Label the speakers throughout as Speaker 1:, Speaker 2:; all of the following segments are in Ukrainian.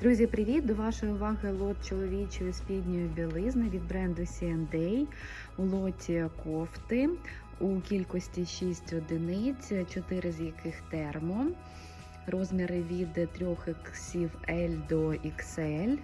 Speaker 1: Друзі, привіт! До вашої уваги лот чоловічої спідньої білизни від бренду C&A. У лоті кофти у кількості 6 одиниць, 4 з яких термо. Розміри від 3 XL до XL.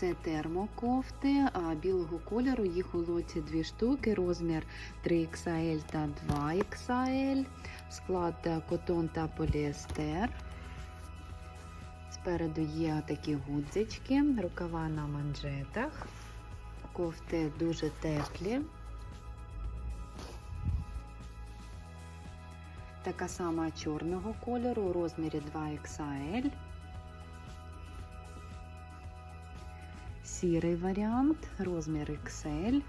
Speaker 1: Це термокофти а, білого кольору. Їх у лоті дві штуки, розмір 3XL та 2XL, склад котон та поліестер. Спереду є такі гудзички, рукава на манжетах. Кофти дуже теплі. Така сама чорного кольору у розмірі 2XL. Сірий варіант, розмір XL.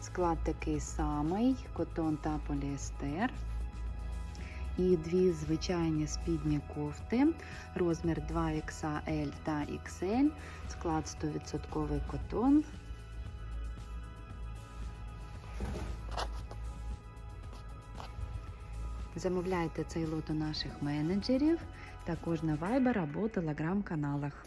Speaker 1: Склад такий самий, котон та поліестер. І дві звичайні спідні кофти, розмір 2XL та XL, склад 100% котон. Замовляйте цей лот у наших менеджерів, також на Viber або Telegram каналах.